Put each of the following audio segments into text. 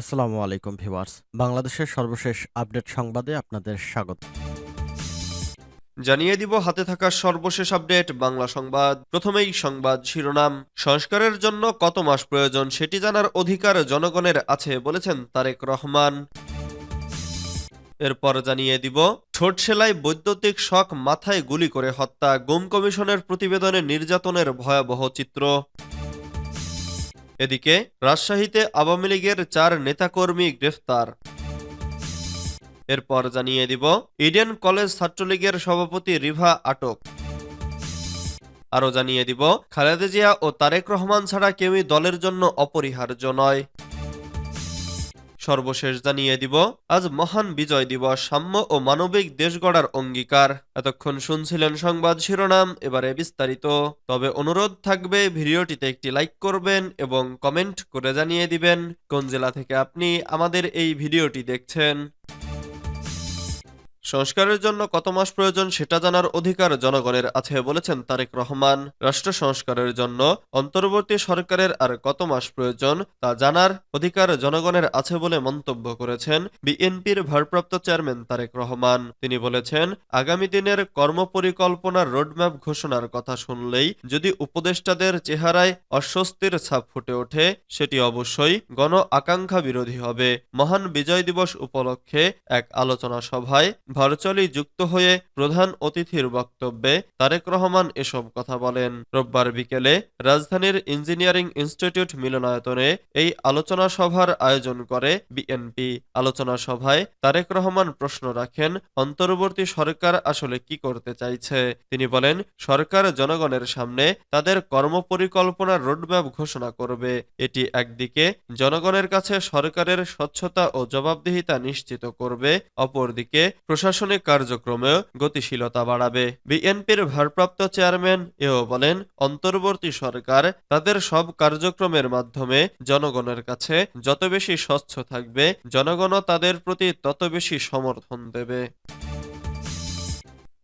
আসসালামু আলাইকুম ভিউয়ার্স। বাংলাদেশের সর্বশেষ আপডেট সংবাদে আপনাদের স্বাগত। জানিয়ে দিব, হাতে থাকা সর্বশেষ আপডেট, বাংলা সংবাদ। প্রথমেই সংবাদ শিরোনাম। সংস্কারের জন্য কত মাস প্রয়োজন সেটি জানার অধিকার জনগণের আছে বলেছেন তারেক রহমান। এরপর জানিয়ে দিব, ঠোঁট সেলাই বৈদ্যুতিক শখ মাথায় গুলি করে হত্যা। গুম কমিশনের প্রতিবেদনে নির্যাতনের ভয়াবহ চিত্র। এদিকে রাজশাহীতে আওয়ামী লীগের চার নেতাকর্মী গ্রেফতার। এরপর জানিয়ে দিব, ইডেন কলেজ ছাত্রলীগের সভাপতি রিভা আটক। আরও জানিয়ে দিব, খালেদা জিয়া ও তারেক রহমান ছাড়া কেউই দলের জন্য অপরিহার্য নয়। সর্বশেষ জানিয়ে দিব, আজ মহান বিজয় দিবস, সাম্য ও মানবিক দেশ গড়ার অঙ্গীকার। এতক্ষণ শুনছিলেন সংবাদ শিরোনাম, এবারে বিস্তারিত। তবে অনুরোধ থাকবে, ভিডিওটিতে একটি লাইক করবেন এবং কমেন্ট করে জানিয়ে দিবেন, কোন জেলা থেকে আপনি আমাদের এই ভিডিওটি দেখছেন। সংস্কারের জন্য কত মাস প্রয়োজন সেটা জানার অধিকার জনগণের আছে বলেছেন তারেক রহমান। রাষ্ট্র সংস্কারের জন্য অন্তর্বর্তী সরকারের আর কত মাস প্রয়োজন তা জানার অধিকার জনগণের আছে বলে মন্তব্য করেছেন বিএনপির ভারপ্রাপ্ত চেয়ারম্যান তারেক রহমান। তিনি বলেছেন, আগামী দিনের কর্মপরিকল্পনার রোডম্যাপ ঘোষণার কথা শুনলেই যদি উপদেষ্টাদের চেহারায় অস্বস্তির ছাপ ফুটে ওঠে, সেটি অবশ্যই গণ আকাঙ্ক্ষা বিরোধী হবে। মহান বিজয় দিবস উপলক্ষে এক আলোচনা সভায় ভার্চুয়ালি যুক্ত হয়ে প্রধান অতিথির বক্তব্যে তারেক রহমান এসব কথা বলেন। রোববার বিকেলে রাজধানীর ইঞ্জিনিয়ারিং ইনস্টিটিউট মিলনায়তনে এই আলোচনা সভার আয়োজন করে বিএনপি। আলোচনা সভায় তারেক রহমান প্রশ্ন রাখেন, অন্তর্বর্তী সরকার আসলে কি করতে চাইছে? তিনি বলেন, সরকার জনগণের সামনে তাদের কর্মপরিকল্পনার রোডম্যাপ ঘোষণা করবে। এটি একদিকে জনগণের কাছে সরকারের স্বচ্ছতা ও জবাবদিহিতা নিশ্চিত করবে, অপরদিকে প্রশাসনিক কার্যক্রমেও গতিশীলতা বাড়াবে। বিএনপির ভারপ্রাপ্ত চেয়ারম্যান এও বলেন, অন্তর্বর্তী সরকার তাদের সব কার্যক্রমের মাধ্যমে জনগণের কাছে যত বেশি স্বচ্ছ থাকবে, জনগণও তাদের প্রতি তত বেশি সমর্থন দেবে।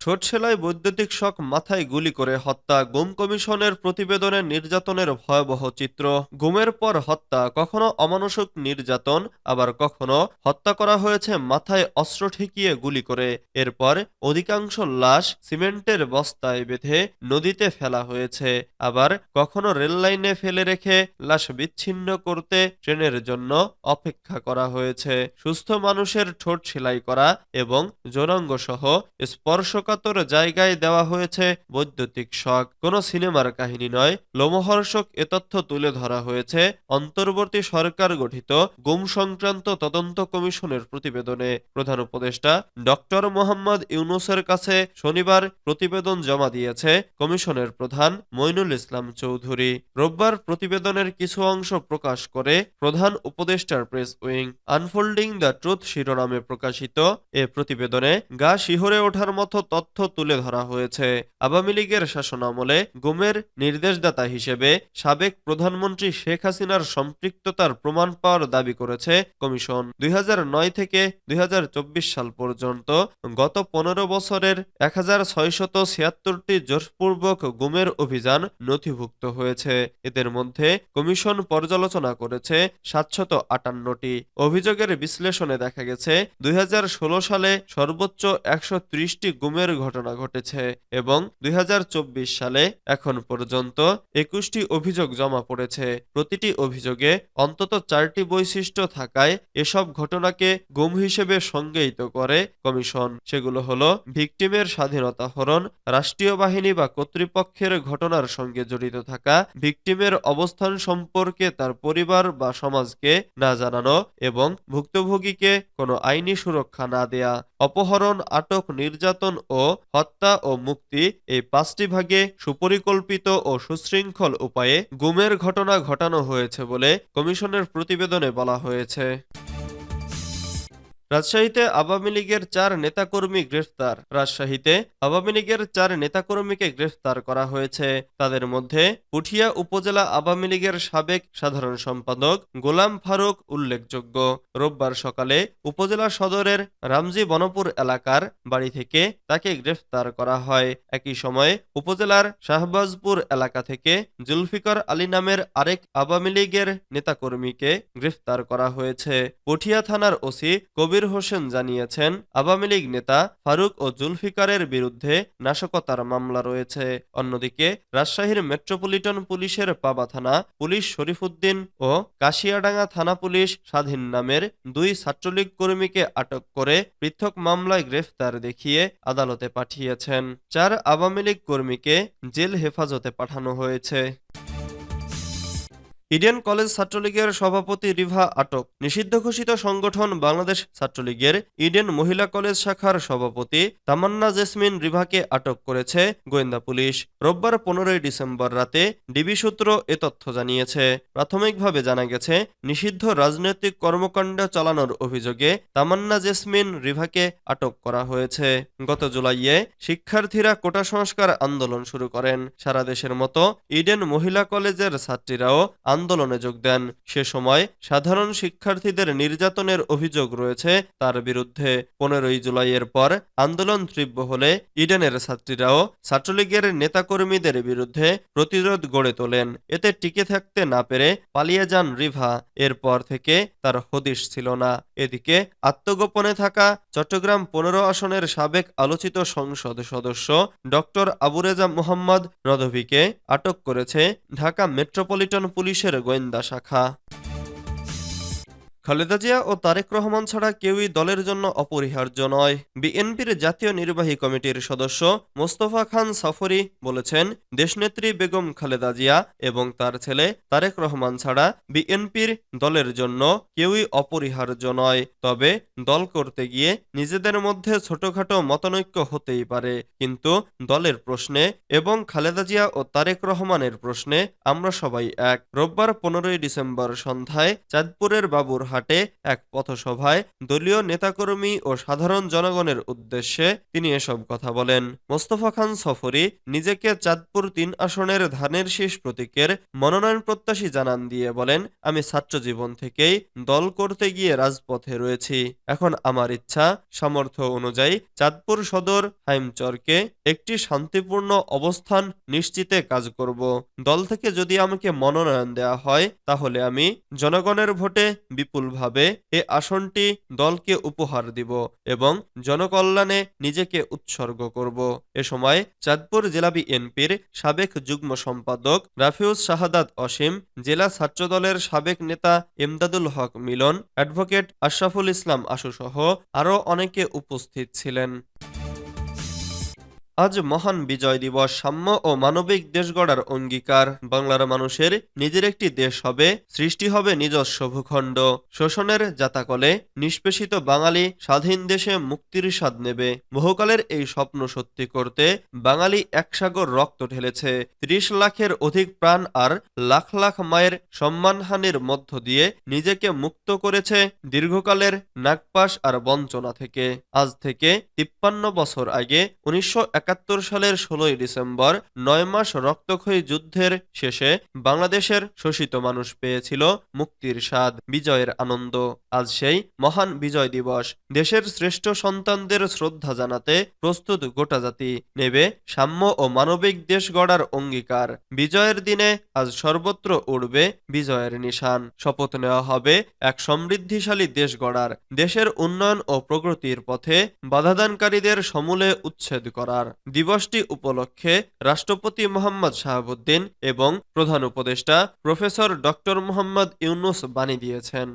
ঠোঁট সেলাই বৈদ্যুতিক শক মাথায় গুলি করে হত্যা, গুম কমিশনের প্রতিবেদনে নির্যাতনের ভয়াবহ চিত্র। গুমের পর হত্যা, কখনো অমানসিক নির্যাতন, আবার কখনো হত্যা করা হয়েছে মাথায় অস্ত্র ঠেকিয়ে গুলি করে। এরপর অধিকাংশ লাশ সিমেন্টের বস্তায় বেঁধে নদীতে ফেলা হয়েছে। আবার কখনো রেল লাইনে ফেলে রেখে লাশ বিচ্ছিন্ন করতে ট্রেনের জন্য অপেক্ষা করা হয়েছে। সুস্থ মানুষের ঠোঁট সেলাই করা এবং জোরাঙ্গ সহ স্পর্শকাতর জায়গায় দেওয়া হয়েছে বৈদ্যুতিক শক। কোনো সিনেমার কাহিনী নয়। লোমহর্ষক এ তথ্য তুলে ধরা হয়েছে অন্তর্বর্তী সরকার গঠিত গুম সংক্রান্ত তদন্ত কমিশনের প্রতিবেদনে। প্রধান উপদেষ্টা ডক্টর মোহাম্মদ ইউনুসের কাছে শনিবার প্রতিবেদন জমা দিয়েছে কমিশনের প্রধান মইনুল ইসলাম চৌধুরী। রোববার প্রতিবেদনের কিছু অংশ প্রকাশ করে প্রধান উপদেষ্টার press wing. Unfolding the truth শিরোনামে প্রকাশিত এ প্রতিবেদনে গা শিহরে ওঠার মতো তথ্য তুলে ধরা হয়েছে। আওয়ামী লীগের শাসনামলে গুমের নির্দেশদাতা হিসেবে সাবেক প্রধানমন্ত্রী শেখ হাসিনার সম্পৃক্ততার প্রমাণ পাওয়ার দাবি করেছে কমিশন। দুই থেকে দুই সাল পর্যন্ত গত পনেরো বছরের এক হাজার ছয়শত ছিয়াত্তরটি জোরপূর্বক গুমের অভিযান নথিভুক্ত হয়েছে। এদের মধ্যে কমিশন পর্যালোচনা করেছে সাতশত আটান্নটি। অভিযোগের বিশ্লেষণে দেখা গেছে, দুই হাজার ষোলো সালে সর্বোচ্চ একশো ত্রিশটি গুমের ঘটনা ঘটেছে এবং দুই হাজার চব্বিশ সালে এখন পর্যন্ত একুশটি অভিযোগ জমা পড়েছে। প্রতিটি অভিযোগে অন্তত চারটি বৈশিষ্ট্য থাকায় এসব ঘটনাকে গুম হিসেবে সংজ্ঞায়িত করে কমিশন। সেগুলো হলো ভিকটিমের স্বাধীনতা হরণ রাষ্ট্রীয় বাহিনী বা কর্তৃপক্ষের ঘটনার সঙ্গে জড়িত থাকা, ভিকটিমের অবস্থান সম্পর্কে তার পরিবার বা সমাজকে না জানানো এবং ভুক্তভোগীকে কোনো আইনি সুরক্ষা না দেয়া। অপহরণ, আটক, নির্যাতন ও হত্যা ও মুক্তি এই পাঁচটি ভাগে সুপরিকল্পিত ও সুশৃঙ্খল উপায়ে গুমের ঘটনা ঘটানো হয়েছে বলে কমিশনের প্রতিবেদনে বলা হয়েছে। রাজশাহীতে আওয়ামী লীগের চার নেতাকর্মী গ্রেফতার। রাজশাহীতে আওয়ামী লীগের চার নেতাকর্মীকে গ্রেফতার করা হয়েছে। তাদের মধ্যে পুঠিয়া উপজেলা আওয়ামী লীগের সাবেক সাধারণ সম্পাদক গোলাম ফারুক উল্লেখযোগ্য। রোববার সকালে উপজেলা সদরের রামজি বনপুর এলাকার বাড়ি থেকে তাকে গ্রেফতার করা হয়। একই সময়ে উপজেলার শাহবাজপুর এলাকা থেকে জুলফিকার আলী নামের আরেক আওয়ামী লীগের নেতাকর্মীকে গ্রেফতার করা হয়েছে। পুঠিয়া থানার ওসি কবির হোসেন জানিয়েছেন, আওয়ামী লীগ নেতা ফারুক ও জুলফিকারের বিরুদ্ধে নাশকতার মামলা রয়েছে। অন্যদিকে, রাজশাহীর মেট্রোপলিটন পুলিশের পাবা থানা, পুলিশ শরীফুদ্দিন ও কাশিয়াডাঙ্গা থানা পুলিশ স্বাধীন নামের দুই ছাত্রলীগ কর্মীকে আটক করে পৃথক মামলায় গ্রেফতার দেখিয়ে আদালতে পাঠিয়েছেন। চার আওয়ামী লীগ কর্মীকে জেল হেফাজতে পাঠানো হয়েছে। ইডেন কলেজ ছাত্রলীগের সভাপতি রিভা আটক। নিষিদ্ধ ঘোষিত সংগঠন বাংলাদেশ ছাত্রলীগের ইডেন মহিলা কলেজ শাখার সভাপতি তামান্না জেসমিন রিভাকে আটক করেছে গোয়েন্দা পুলিশ। রোববার পনেরোই ডিসেম্বর রাতে ডিবি সূত্র এ তথ্য জানিয়েছে। প্রাথমিকভাবে জানা গেছে, নিষিদ্ধ রাজনৈতিক কর্মকাণ্ড চালানোর অভিযোগে তামান্না জেসমিন রিভাকে আটক করা হয়েছে। গত জুলাইয়ে শিক্ষার্থীরা কোটা সংস্কার আন্দোলন শুরু করেন। সারা দেশের মতো ইডেন মহিলা কলেজের ছাত্রীরাও আন্দোলনে যোগ দেন। সে সময় সাধারণ শিক্ষার্থীদের নির্যাতনের অভিযোগ রয়েছে। তার বিরুদ্ধে পনেরোই জুলাইয়ের পর আন্দোলন তীব্র হলে ইডেনের ছাত্রীরাও ছাত্রলীগের নেতাকর্মীদের বিরুদ্ধে প্রতিরোধ গড়ে তোলেন। এতে টিকে থাকতে না পেরে পালিয়ে যান রিভা। এরপর থেকে তার হদিশ ছিল না। এদিকে আত্মগোপনে থাকা চট্টগ্রাম পনেরো আসনের সাবেক আলোচিত সংসদ সদস্য ডক্টর আবুরেজা মোহাম্মদ নদভীকে আটক করেছে ঢাকা মেট্রোপলিটন পুলিশের গোয়েন্দা শাখা খালেদা জিয়া ও তারেক রহমান ছাড়া কেউই দলের জন্য অপরিহার্য নয়। বিএনপির জাতীয় নির্বাহী কমিটির সদস্য মোস্তফা খান সাফরি বলেছেন, দেশনেত্রী বেগম খালেদা জিয়া এবং তার ছেলে তারেক রহমান ছাড়া বিএনপির দলের জন্য কেউই অপরিহার্য নয়। তবে দল করতে গিয়ে নিজেদের মধ্যে ছোটখাটো মতানৈক্য হতেই পারে। কিন্তু দলের প্রশ্নে এবং খালেদা জিয়া ও তারেক রহমানের প্রশ্নে আমরা সবাই এক। রোববার পনেরোই ডিসেম্বর সন্ধ্যায় চাঁদপুরের বাবুর হাটে এক পথসভায় দলীয় নেতাকর্মী ও সাধারণ জনগণের উদ্দেশ্যে তিনি এসব কথা বলেন। মোস্তফা খান সফরি নিজেকে চাঁদপুর তিন আসনের ধানের শীষ প্রতীকের মনোনয়ন প্রত্যাশী জানান দিয়ে বলেন, আমি ছাত্র জীবন থেকেই দল করতে গিয়ে রাজপথে রয়েছি। এখন আমার ইচ্ছা সামর্থ্য অনুযায়ী চাঁদপুর সদর হাইমচরকে একটি শান্তিপূর্ণ অবস্থান নিশ্চিতে কাজ করব। দল থেকে যদি আমাকে মনোনয়ন দেওয়া হয়, তাহলে আমি জনগণের ভোটে বিপুলভাবে এ আসনটি দলকে উপহার দিব এবং জনকল্যাণে নিজেকে উৎসর্গ করব। এ সময় চাঁদপুর জেলা বিএনপির সাবেক যুগ্ম সম্পাদক রাফিউজ শাহাদাত অসীম, জেলা ছাত্রদলের সাবেক নেতা এমদাদুল হক মিলন, অ্যাডভোকেট আশরাফুল ইসলাম আশুসহ আরও অনেকে উপস্থিত ছিলেন। আজ মহান বিজয় দিবস, সাম্য ও মানবিক দেশ গড়ার অঙ্গীকার। বাংলার মানুষের নিজের একটি দেশ হবে, সৃষ্টি হবে নিজস্ব ভূখণ্ড। শোষণের জাতাকলে নিষ্পেষিত বাঙালি স্বাধীন দেশে মুক্তির স্বাদ নেবে। বহুকালের এই স্বপ্ন সত্যি করতে বাঙালি একসাগর রক্ত ঢেলেছে। ত্রিশ লাখের অধিক প্রাণ আর লাখ লাখ মায়ের সম্মানহানির মধ্য দিয়ে নিজেকে মুক্ত করেছে দীর্ঘকালের নাগপাশ আর বঞ্চনা থেকে। আজ থেকে তিপ্পান্ন বছর আগে উনিশশো একাত্তর সালের ষোলোই ডিসেম্বর নয় মাস রক্তক্ষয়ী যুদ্ধের শেষে বাংলাদেশের শোষিত মানুষ পেয়েছিল মুক্তির স্বাদ, বিজয়ের আনন্দ। আজ সেই মহান বিজয় দিবস। দেশের শ্রেষ্ঠ সন্তানদের শ্রদ্ধা জানাতে প্রস্তুত গোটা জাতি। নেবে সাম্য ও মানবিক দেশ গড়ার অঙ্গীকার। বিজয়ের দিনে আজ সর্বত্র উড়বে বিজয়ের নিশান। শপথ নেওয়া হবে এক সমৃদ্ধিশালী দেশ গড়ার। দেশের উন্নয়ন ও প্রগতির পথে বাধাদানকারীদের সমূলে উচ্ছেদ করার। দিবসটি উপলক্ষে রাষ্ট্রপতি মোহাম্মদ শাহাবুদ্দিন এবং প্রধান উপদেষ্টা প্রফেসর ডক্টর মোহাম্মদ ইউনুস বাণী দিয়েছেন।